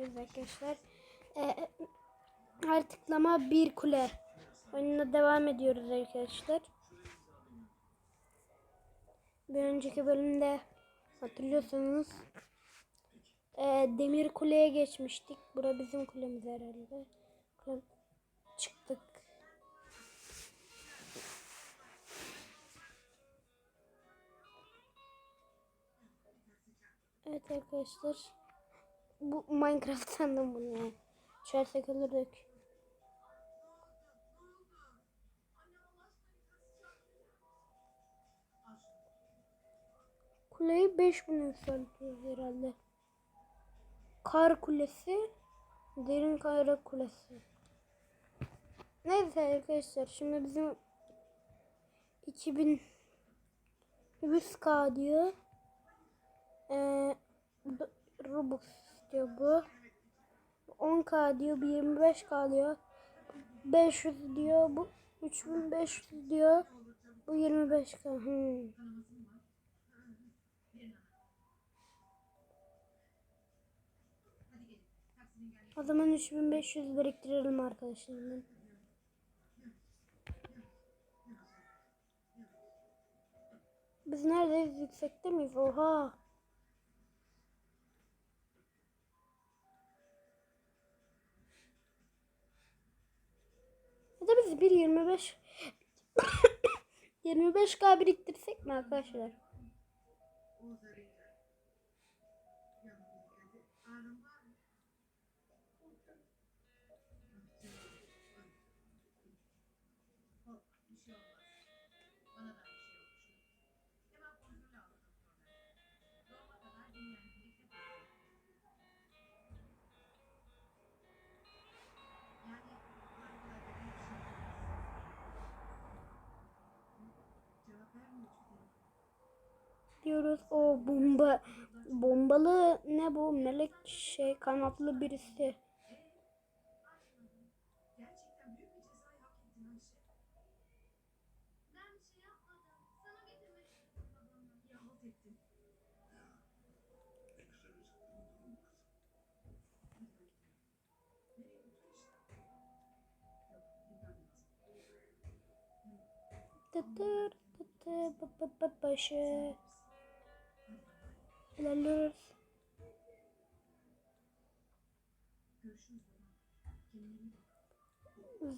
diyoruz arkadaşlar. Ee, artıklama bir kule. Oyununa devam ediyoruz arkadaşlar. Bir önceki bölümde hatırlıyorsanız e, demir kuleye geçmiştik. Bura bizim kulemiz herhalde. Kule- Çıktık. Evet arkadaşlar. Bu Minecraft sandım bunu ya. Çersek ölürdük. Kuleyi 5000 yükseltiyoruz herhalde. Kar kulesi, derin kara kulesi. Neyse arkadaşlar şimdi bizim 2000 100k diyor. Ee, Robux diyor bu. 10k diyor, bu 25k diyor. 500 diyor, bu 3500 diyor. Bu 25k. Hmm. O zaman 3500 biriktirelim arkadaşlar. Biz neredeyiz? Yüksekte miyiz? Oha. Ya da biz bir 25 25k biriktirsek mi arkadaşlar? Diyoruz. O bomba bombalı ne bu melek şey kanatlı birisi. Tıtır tıtır başı. İlerliyoruz.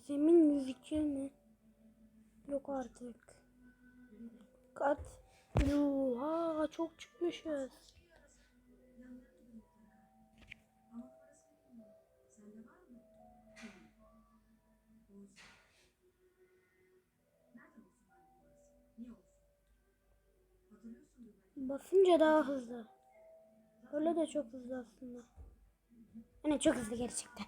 Zemin müzik mi? Yok artık. Kat. Oha çok çıkmışız. Basınca daha hızlı. Böyle de çok hızlı aslında. Yani çok hızlı gerçekten.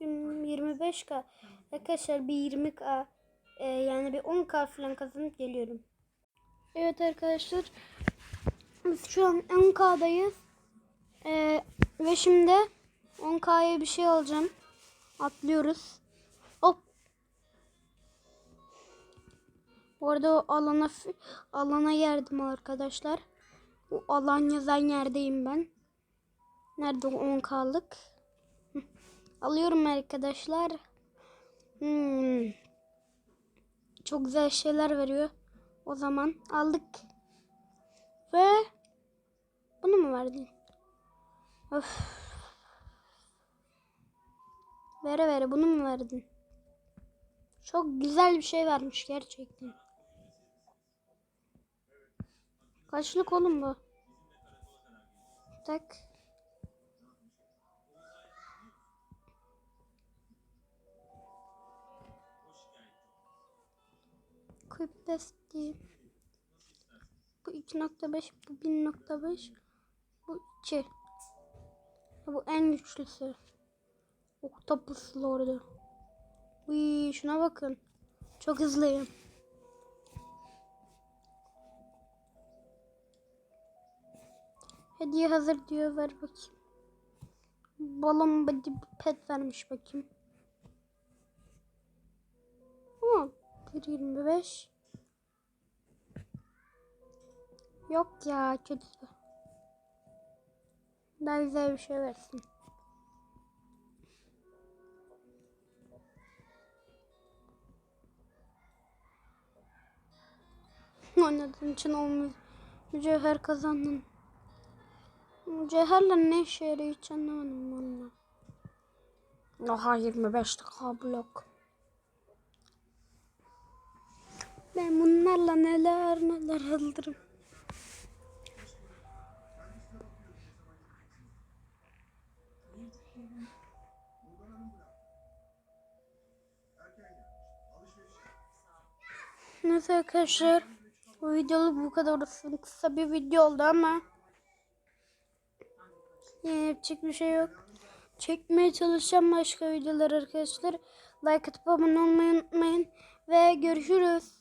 ...25k... Arkadaşlar bir 20k... e, yani bir 10k falan kazanıp geliyorum. Evet arkadaşlar... Biz şu an 10k'dayız. E, ve şimdi 10k'ya bir şey alacağım. Atlıyoruz. Bu arada o alana alana geldim arkadaşlar. O alan yazan yerdeyim ben. Nerede o 10k'lık? Hı. Alıyorum arkadaşlar. Hmm. Çok güzel şeyler veriyor. O zaman aldık. Ve bunu mu verdin? Öf. Vere vere bunu mu verdin? Çok güzel bir şey vermiş gerçekten. Kaçlık oğlum bu? Tak. Diyeyim. Bu 2.5, bu 1.5, bu 2. Bu en güçlüsü. Octopus Lord'u. Uy, şuna bakın. Çok hızlıyım. Hediye hazır diyor ver bakayım. Balon body pet vermiş bakayım. Ama 1.25 Yok ya kötü. Daha güzel bir şey versin. Oynadığın için olmuyor. Mücevher kazandın. Mücevherle ne işe yarıyor hiç anlamadım valla. Oha 25 dakika blok. Ben bunlarla neler neler alırım. Neyse arkadaşlar. Bu videoluk bu kadar olsun. Kısa bir video oldu ama yine yapacak bir şey yok. Çekmeye çalışacağım başka videolar arkadaşlar. Like atıp abone olmayı unutmayın. Ve görüşürüz.